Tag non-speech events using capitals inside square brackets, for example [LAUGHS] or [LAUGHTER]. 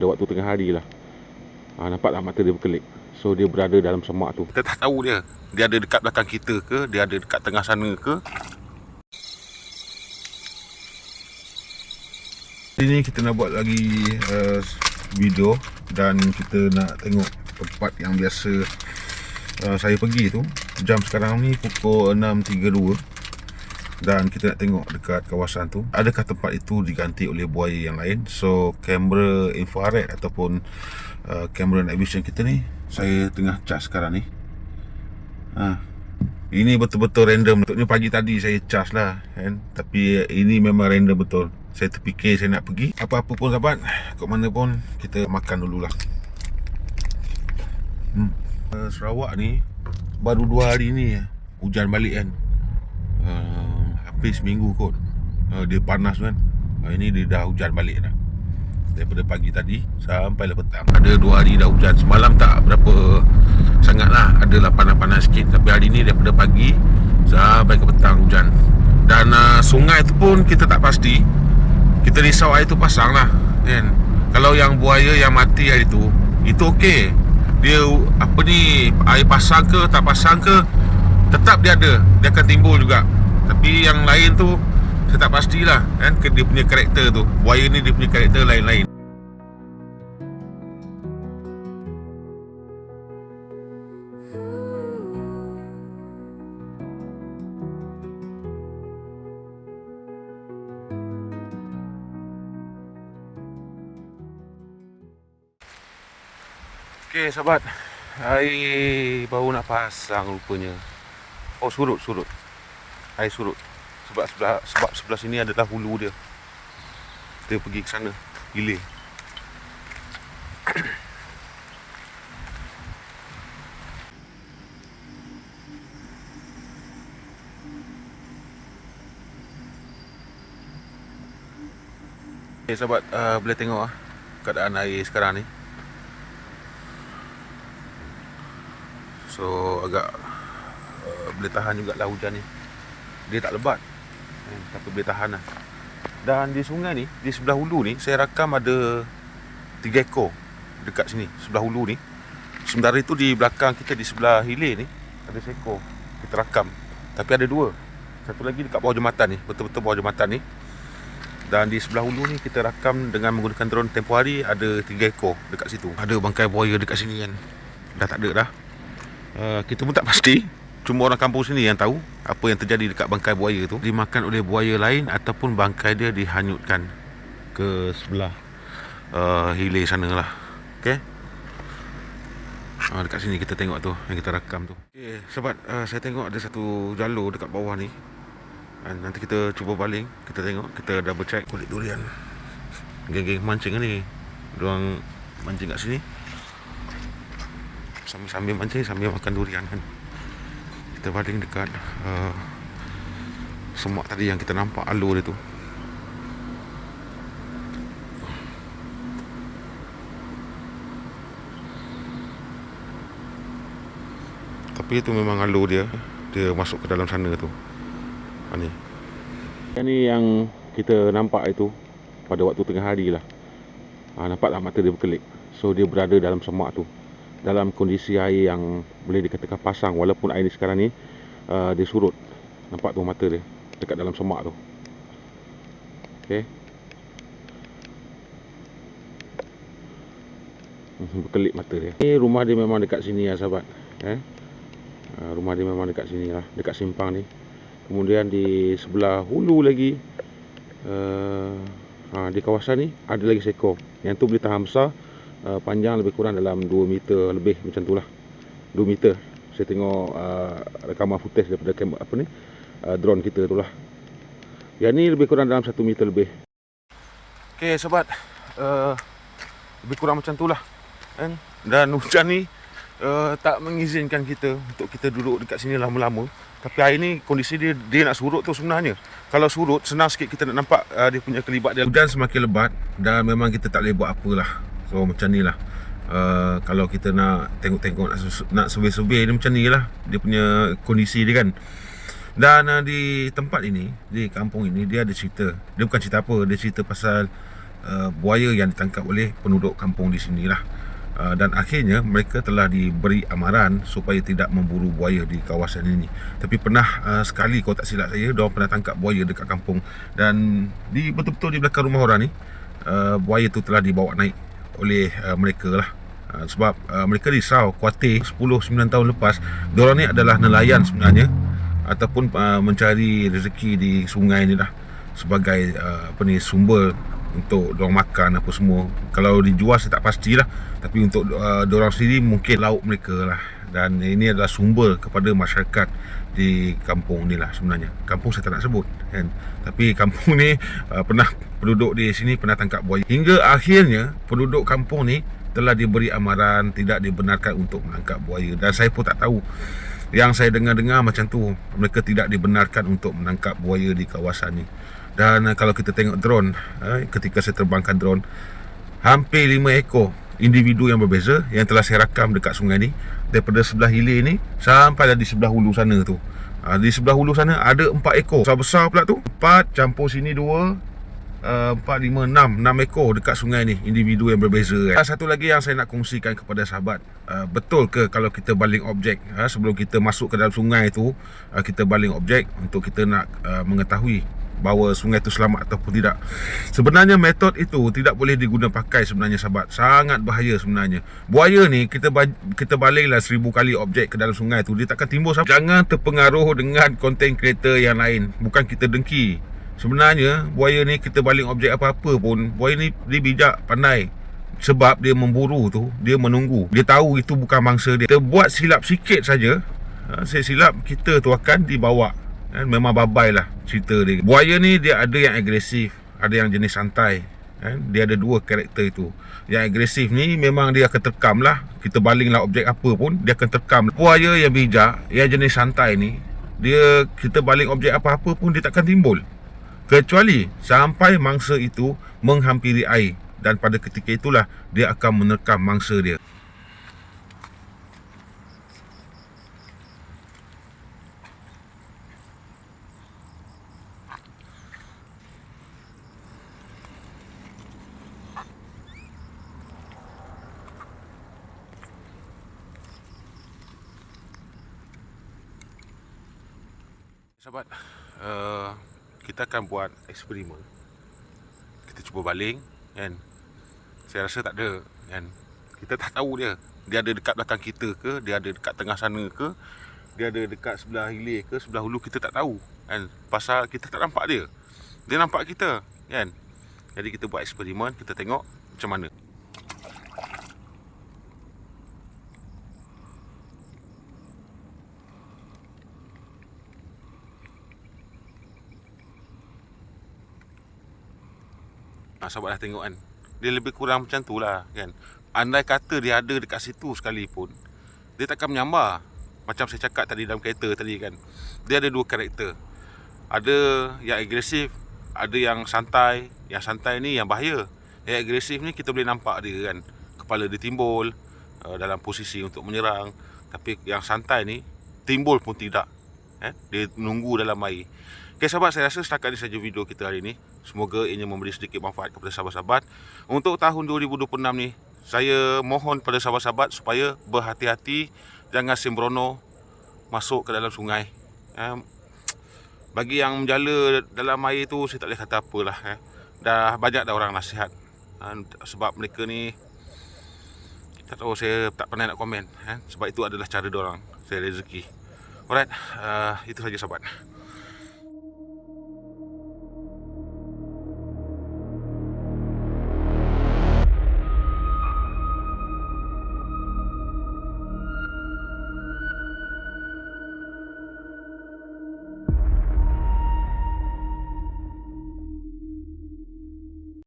Pada waktu tengah hari lah. Ha, Nampak tak mata dia berkelip So dia berada dalam semak tu. Kita tak tahu dia. Dia ada dekat belakang kita ke? Dia ada dekat tengah sana ke? Hari ni kita nak buat lagi uh, video Dan kita nak tengok tempat yang biasa uh, saya pergi tu. Jam sekarang ni pukul 6.32 dan kita nak tengok dekat kawasan tu adakah tempat itu diganti oleh buaya yang lain? So kamera infrared ataupun uh, kamera night vision kita ni saya tengah charge sekarang ni. Ha. ini betul-betul random. Ni pagi tadi saya charge lah kan? Tapi ini memang random betul. Saya terfikir saya nak pergi. Apa-apa pun sahabat kat mana pun kita makan dululah. Hmm. uh, Sarawak ni baru dua hari ni hujan balik kan? uh, hampir seminggu kot. Uh, Dia panas kan. Uh, Ini dia dah hujan balik dah. Daripada pagi tadi Sampai lah petang. Ada dua hari dah hujan. Semalam tak berapa Sangat lah Adalah panas-panas sikit. Tapi hari ni daripada pagi Sampai ke petang hujan. Dan uh, sungai tu pun Kita tak pasti. Kita risau air tu pasang lah kan? Kalau yang buaya yang mati hari tu Itu okey. Dia apa ni Air pasang ke tak pasang ke Tetap dia ada. Dia akan timbul juga tapi yang lain tu Saya tak pastilah kan Dia punya karakter tu. Buaya ni dia punya karakter lain-lain. Okey sahabat. Air baru nak pasang rupanya. Oh surut surut air surut. Sebab sebelah sebab sebelah sini adalah hulu dia. Kita pergi ke sana hilir. [COUGHS] Okay, sahabat uh, boleh tengok ah keadaan air sekarang ni. So agak uh, boleh tahan juga lah hujan ni dia tak lebat. Eh, tapi boleh tahan lah. Dan di sungai ni di sebelah hulu ni saya rakam ada tiga ekor dekat sini sebelah hulu ni. Sementara itu di belakang kita di sebelah hilir ni ada seekor kita rakam. Tapi ada dua. Satu lagi dekat bawah jembatan ni betul-betul bawah jembatan ni. Dan di sebelah hulu ni kita rakam dengan menggunakan drone tempoh hari ada tiga ekor dekat situ. Ada bangkai buaya dekat sini kan. Dah tak ada dah. Uh, kita pun tak pasti cuma orang kampung sini yang tahu apa yang terjadi dekat bangkai buaya tu. Dimakan oleh buaya lain ataupun bangkai dia dihanyutkan ke sebelah uh, hilir sana lah ok uh, dekat sini kita tengok tu yang kita rakam tu. Ok sebab uh, saya tengok ada satu jalur dekat bawah ni. Uh, nanti kita cuba baling kita tengok kita double check. Kulit durian. Geng-geng mancing ni. Diorang mancing kat sini. Sambil-sambil mancing Sambil makan durian kan kita baling dekat uh, semak tadi yang kita nampak alur dia tu. Tapi itu memang alur dia. Dia masuk ke dalam sana tu. Ha, ni. Yang ni yang kita nampak itu pada waktu tengah hari lah. Ha, nampak tak mata dia berkelip so dia berada dalam semak tu dalam kondisi air yang boleh dikatakan pasang walaupun air ni sekarang ni uh, dia surut. Nampak tu mata dia dekat dalam semak tu. Okey. Hmm, berkelip mata dia. Ni rumah dia memang dekat sini ya sahabat. Eh? Uh, rumah dia memang dekat sini lah dekat simpang ni. Kemudian di sebelah hulu lagi uh, ha, di kawasan ni ada lagi seekor. Yang tu boleh tahan besar uh, panjang lebih kurang dalam 2 meter lebih macam tu lah. 2 meter. Saya tengok uh, rekaman footage daripada kamera apa ni uh, drone kita tu lah. Yang ni lebih kurang dalam 1 meter lebih. Ok sobat. Uh, lebih kurang macam tu lah. Kan? dan [LAUGHS] hujan ni uh, tak mengizinkan kita untuk kita duduk dekat sini lama-lama. Tapi air ni kondisi dia dia nak surut tu sebenarnya. Kalau surut senang sikit kita nak nampak uh, dia punya kelibat dia. Hujan semakin lebat dan memang kita tak boleh buat apalah So macam ni lah. Uh, Kalau kita nak tengok-tengok Nak survey-survey ni macam ni lah. Dia punya kondisi dia kan. Dan uh, di tempat ini Di kampung ini Dia ada cerita. Dia bukan cerita apa Dia cerita pasal uh, buaya yang ditangkap oleh penduduk kampung di sini lah. Uh, dan akhirnya mereka telah diberi amaran supaya tidak memburu buaya di kawasan ini. Tapi pernah uh, sekali kalau tak silap saya, dia pernah tangkap buaya dekat kampung. Dan di betul-betul di belakang rumah orang ni uh, buaya tu telah dibawa naik oleh uh, mereka lah. Uh, sebab uh, mereka risau kuatir 10-9 tahun lepas Diorang ni adalah nelayan sebenarnya Ataupun uh, mencari rezeki di sungai ni lah Sebagai uh, apa ni, sumber untuk diorang makan apa semua. Kalau dijual saya tak pastilah. Tapi untuk uh, diorang sendiri mungkin lauk mereka lah Dan ini adalah sumber kepada masyarakat di kampung ni lah sebenarnya. Kampung saya tak nak sebut kan? Tapi kampung ni uh, pernah penduduk di sini pernah tangkap buaya. Hingga akhirnya penduduk kampung ni telah diberi amaran tidak dibenarkan untuk menangkap buaya. Dan saya pun tak tahu. Yang saya dengar-dengar macam tu mereka tidak dibenarkan untuk menangkap buaya di kawasan ni. Dan uh, kalau kita tengok drone eh, ketika saya terbangkan drone hampir 5 ekor individu yang berbeza yang telah saya rakam dekat sungai ni daripada sebelah hilir ni sampai di sebelah hulu sana tu. Uh, di sebelah hulu sana ada 4 ekor. Besar-besar pula tu. 4 campur sini 2 Uh, 4, 5, 6 6 ekor dekat sungai ni Individu yang berbeza kan. Satu lagi yang saya nak kongsikan kepada sahabat uh, Betul ke kalau kita baling objek? Uh, Sebelum kita masuk ke dalam sungai tu uh, Kita baling objek Untuk kita nak uh, mengetahui Bahawa sungai tu selamat ataupun tidak. Sebenarnya metod itu Tidak boleh diguna pakai sebenarnya sahabat. Sangat bahaya sebenarnya. Buaya ni Kita kita balinglah seribu kali objek ke dalam sungai tu Dia takkan timbul sahabat Jangan terpengaruh dengan content creator yang lain. Bukan kita dengki. Sebenarnya buaya ni kita baling objek apa-apa pun Buaya ni dia bijak, pandai. Sebab dia memburu tu Dia menunggu. Dia tahu itu bukan mangsa dia. Kita buat silap sikit saja ha, Saya silap kita tu akan dibawa ha, Memang babai lah cerita dia. Buaya ni dia ada yang agresif Ada yang jenis santai. Ha, Dia ada dua karakter itu. Yang agresif ni memang dia akan terkam lah. Kita baling lah objek apa pun Dia akan terkam. Buaya yang bijak Yang jenis santai ni dia kita baling objek apa-apa pun dia takkan timbul. Kecuali sampai mangsa itu menghampiri air. Dan pada ketika itulah dia akan menerkam mangsa dia Sahabat, uh, kita akan buat eksperimen. Kita cuba baling kan? Saya rasa tak ada kan? Kita tak tahu dia. Dia ada dekat belakang kita ke? Dia ada dekat tengah sana ke? Dia ada dekat sebelah hilir ke? Sebelah hulu kita tak tahu kan? Pasal kita tak nampak dia. Dia nampak kita kan? Jadi kita buat eksperimen kita tengok macam mana Sahabat dah tengok kan. Dia lebih kurang macam tu lah kan. Andai kata dia ada dekat situ sekalipun Dia takkan menyambar. Macam saya cakap tadi dalam kereta tadi kan. Dia ada dua karakter. Ada yang agresif Ada yang santai. Yang santai ni yang bahaya. Yang agresif ni kita boleh nampak dia kan. Kepala dia timbul uh, Dalam posisi untuk menyerang. Tapi yang santai ni Timbul pun tidak. Eh? Dia menunggu dalam air. Okay sahabat saya rasa setakat ini saja video kita hari ini Semoga ini memberi sedikit manfaat kepada sahabat-sahabat. Untuk tahun 2026 ni Saya mohon pada sahabat-sahabat supaya berhati-hati Jangan sembrono masuk ke dalam sungai. Eh, Bagi yang menjala dalam air tu saya tak boleh kata apalah eh. Dah banyak dah orang nasihat. Eh, Sebab mereka ni Tak tahu saya tak pernah nak komen eh. Sebab itu adalah cara orang saya rezeki. Alright, uh, itu saja sahabat